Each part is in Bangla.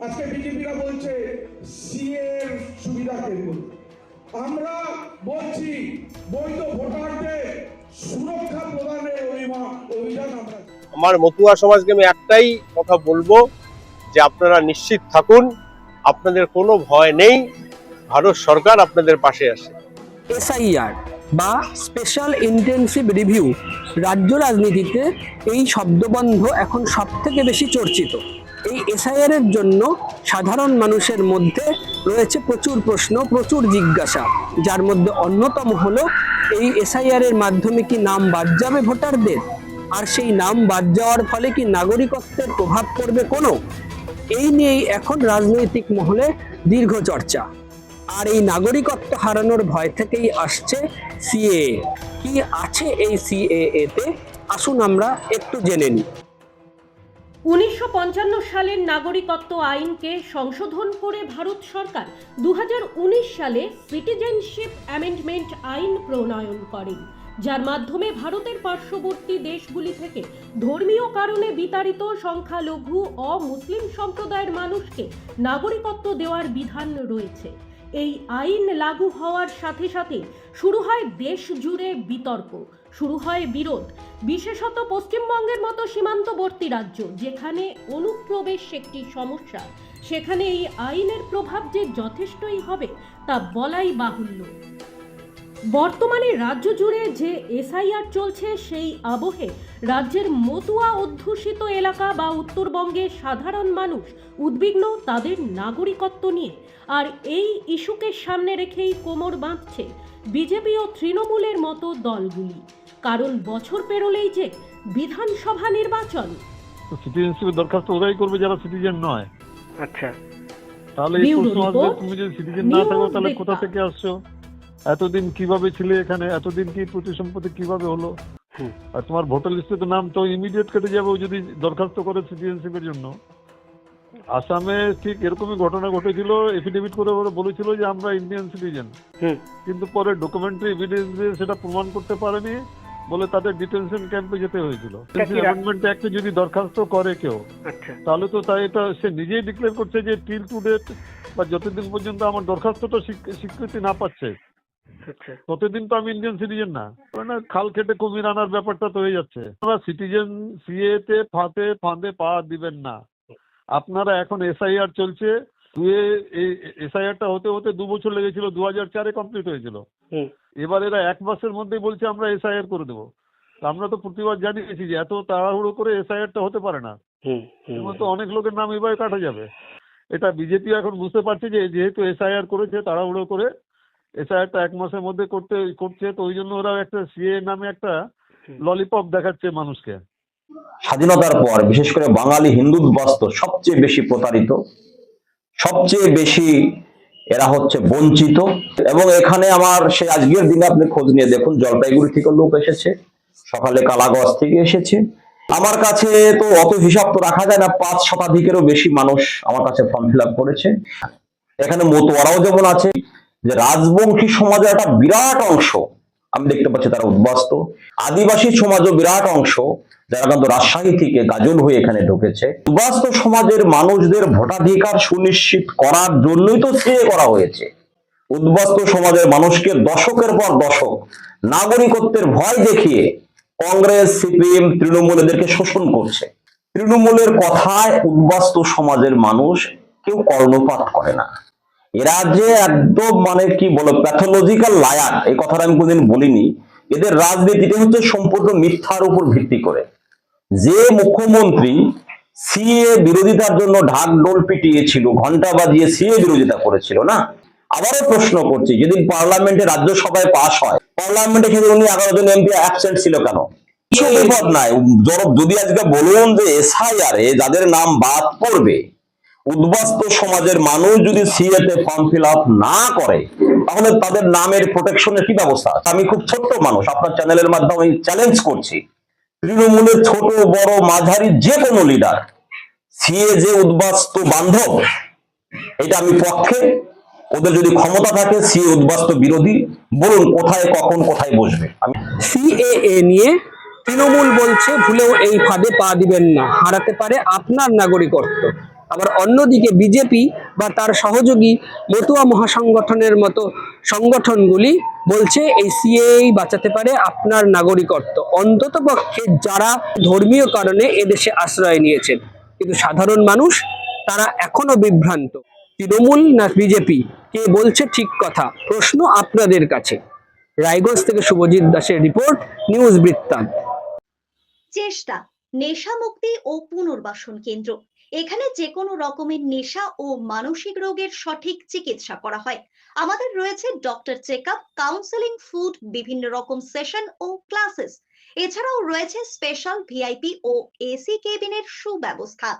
আজকে বিজেপিরা বলছে সিএ সুবিধা কেন্দ্র আমরা বলছি বৈধ ভোটারদের সুরক্ষা প্রদানের অভিমা- অভিযান আমরা আমার মতুয়া সমাজকে আমি একটাই কথা বলব যে আপনারা নিশ্চিত থাকুন আপনাদের কোনো ভয় নেই ভারত সরকার আপনাদের পাশে আছে। এসআইআর বা স্পেশাল ইন্টেনসিভ রিভিউ রাজ্য রাজনীতিতে এই শব্দবন্ধ এখন সব থেকে বেশি চর্চিত। এই এসআইআর এর জন্য সাধারণ মানুষের মধ্যে রয়েছে প্রচুর প্রশ্ন, প্রচুর জিজ্ঞাসা। যার মধ্যে অন্যতম হলো, এই এসআইআর এর মাধ্যমে কি নাম বাদ যাবে ভোটারদের? আর সেই নাম বাদ যাওয়ার ফলে কি নাগরিকত্বের প্রভাব পড়বে কোনো? এই নিয়েই এখন রাজনৈতিক মহলে দীর্ঘ চর্চা। আর এই নাগরিকত্ব হারানোর ভয় থেকেই আসছে সিএ কি আছে এই সিএএ তে আসুন আমরা একটু জেনে নিই। উনিশশো পঞ্চান্ন সালের নাগরিকত্ব আইনকে সংশোধন করে ভারত সরকার দু হাজার উনিশ সালে সিটিজেনশিপ অ্যামেন্ডমেন্ট আইন প্রণয়ন করেন যার মাধ্যমে ভারতের পার্শ্ববর্তী দেশগুলি থেকে ধর্মীয় কারণে বিতাড়িত সংখ্যালঘু অমুসলিম সম্প্রদায়ের মানুষকে নাগরিকত্ব দেওয়ার বিধান রয়েছে। এই আইন লাগু হওয়ার সাথে সাথে শুরু হয় দেশ জুড়ে বিতর্ক, শুরু হয় বিরোধ, বিশেষত পশ্চিমবঙ্গের মতো সীমান্তবর্তী রাজ্য যেখানে অনুপ্রবেশ একটি সমস্যা, সেখানে এই আইনের প্রভাব যে যথেষ্টই হবে তা বলাই বাহুল্য। বর্তমানে রাজ্য জুড়ে যে এসআইআর চলছে সেই আবহে রাজ্যের মতুয়া অধ্যুষিত এলাকা বা উত্তরবঙ্গের সাধারণ মানুষ উদ্বিগ্ন তাদের নাগরিকত্ব নিয়ে। আর এই ইস্যুকে সামনে রেখেই কোমর বাঁধছে বিজেপি ও তৃণমূলের মতো দলগুলি। কারণ বছর পেরোলেই যে বিধানসভা নির্বাচন। সিটিজেনশিপের দরখাস্ত ওরাই করবে যারা সিটিজেন নয়। আচ্ছা। তাহলে তুমি যদি সিটিজেন না থাকো তাহলে কোথা থেকে আসছো? এতদিন কীভাবে ছিলে এখানে? এতদিন কি প্রতি সম্পত্তি কীভাবে হলো? আর তোমার ভোটার লিস্টে তো নাম তো ইমিডিয়েট কেটে যাবে যদি দরখাস্ত করে সিটিজেনশিপের জন্য। আসামে ঠিক এরকমই ঘটনা ঘটেছিল এফিডেভিট করে ওরা বলেছিল যে আমরা ইন্ডিয়ান সিটিজেন কিন্তু পরে ডকুমেন্টারি এভিডেন্স দিয়ে সেটা প্রমাণ করতে পারেনি বলে তাদের ডিটেনশন ক্যাম্পে যেতে হয়েছিল। অ্যামেন্ডমেন্ট অ্যাক্টে যদি দরখাস্ত করে কেউ আচ্ছা। তাহলে তো তাই এটা সে নিজেই ডিক্লেয়ার করছে যে টিল টু ডেট বা যতদিন পর্যন্ত আমার দরখাস্তটা স্বীক- স্বীকৃতি না পাচ্ছে আচ্ছা। ততদিন তো আমি ইন্ডিয়ান সিটিজেন না। খাল কেটে কুমির আনার ব্যাপারটা তো হয়ে যাচ্ছে। আপনারা সিটিজেন সিএ তে ফাঁদে পা দিবেন না। আপনারা এখন এসআইআর চলছে। দুয়ে এসআইআরটা হতে হতে দু বছর লেগেছিল দু হাজার চারে কমপ্লিট হয়েছিল। এবার এরা এক মাসের মধ্যেই বলছে আমরা এসআইআর করে দেবো। আমরা তো প্রতিবার জানিয়েছি যে এত তাড়াহুড়ো করে এসআইআরটা হতে পারে না। মধ্যে অনেক লোকের নাম এবার কাটা যাবে। এটা বিজেপি এখন বুঝতে পারছে যে যেহেতু এসআইআর করেছে তাড়াহুড়ো করে এসআইআরটা এক মাসের মধ্যে করতে করছে তো ওই জন্য ওরা একটা সিএ নামে একটা ললিপপ দেখাচ্ছে মানুষকে। স্বাধীনতার পর বিশেষ করে বাঙালি হিন্দু বাস্তব সবচেয়ে বেশি প্রতারিত সবচেয়ে বেশি এরা হচ্ছে বঞ্চিত। এবং এখানে আমার সে আজকের দিনে আপনি খোঁজ নিয়ে দেখুন জলপাইগুড়ি থেকে লোক এসেছে সকালে কালাগঞ্জ থেকে এসেছে। আমার কাছে তো অত হিসাব তো রাখা যায় না পাঁচ শতাধিকেরও বেশি মানুষ আমার কাছে ফর্ম ফিল আপ করেছে। এখানে মতোয়ারাও যেমন আছে যে রাজবংশী সমাজের একটা বিরাট অংশ, আমি দেখতে পাচ্ছি তারা উদ্বাস্ত। আদিবাসী সমাজও বিরাট অংশ, যারা কিন্তু রাজশাহী থেকে গাজল হয়ে এখানে ঢুকেছে। উদ্বাস্ত সমাজের মানুষদের ভোটাধিকার সুনিশ্চিত করার জন্যই তো সিএ করা হয়েছে। উদ্বাস্ত সমাজের মানুষকে দশকের পর দশক নাগরিকত্বের ভয় দেখিয়ে কংগ্রেস, সিপিএম, তৃণমূল এদেরকে শোষণ করছে। তৃণমূলের কথায় উদ্বাস্ত সমাজের মানুষ কেউ কর্ণপাত করে না। এরা যে একদম মানে কি বলো প্যাথোলজিক্যাল লায়ার এই কথাটা আমি কোনদিন বলিনি। এদের রাজনীতিটা হচ্ছে সম্পূর্ণ মিথ্যার উপর ভিত্তি করে। যে মুখ্যমন্ত্রী সিএ বিরোধিতার জন্য ঢাক ডোল পিটিয়েছিল ঘণ্টা বাজিয়ে সিএ বিরোধিতা করেছিল না? আবারও প্রশ্ন করছি যেদিন পার্লামেন্টে রাজ্যসভায় পাশ হয় পার্লামেন্টে সেদিন উনি এগারো জন এমপি অ্যাবসেন্ট ছিল কেন? কিছু বিপদ নাই? যদি আজকে বলুন যে এসআইআর এ যাদের নাম বাদ পড়বে উদ্বাস্ত সমাজের মানুষ যদি সিএতে ফর্ম ফিল আপ না করে, তাহলে তাদের নামের প্রোটেকশনের কি ব্যবস্থা? আমি খুব ছোট্ট মানুষ, আপনার চ্যানেলের মাধ্যমে চ্যালেঞ্জ করছি। তৃণমূলের ছোট, বড়, মাঝারি যে কোনো লিডার সিএ যে উদ্বাস্ত বান্ধব, এটা আমি পক্ষে, ওদের যদি ক্ষমতা থাকে, সিএ উদ্বাস্ত বিরোধী, বলুন কোথায়, কখন, কোথায় বসবে? আমি সিএএ নিয়ে তৃণমূল বলছে, ভুলেও এই ফাঁদে পা দিবেন না, হারাতে পারে আপনার নাগরিকত্ব। আবার অন্যদিকে বিজেপি বা তার সহযোগী মতুয়া মহাসংগঠনের মতো সংগঠনগুলি বলছে এই সিএই বাঁচাতে পারে আপনার নাগরিকত্ব। অন্তত পক্ষে যারা ধর্মীয় কারণে এদেশে আশ্রয় নিয়েছেন, কিন্তু সাধারণ মানুষ তারা এখনও বিভ্রান্ত। তৃণমূল না বিজেপি? কে বলছে ঠিক কথা? প্রশ্ন আপনাদের কাছে। রায়গঞ্জ থেকে শুভজিৎ দাসের রিপোর্ট, নিউজ বৃত্তান্ত। চেষ্টা, নেশা মুক্তি ও পুনর্বাসন কেন্দ্র। এখানে যে কোনো রকমের নেশা ও মানসিক রোগের সঠিক চিকিৎসা করা হয়। আমাদের রয়েছে doctor check up counselling food বিভিন্ন রকম সেশন ও ক্লাসেস এছাড়াও রয়েছে স্পেশাল ভিআইপি ও এসি কেবিনের সুব্যবস্থা।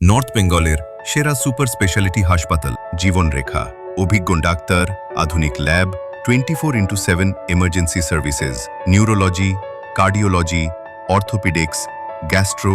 নর্থ বেঙ্গলের সেরা সুপার স্পেশালিটি হাসপাতাল, জীবনরেখা। অভিজ্ঞ ডাক্তার, আধুনিক lab twenty four into seven emergency services neurology cardiology orthopaedics gastro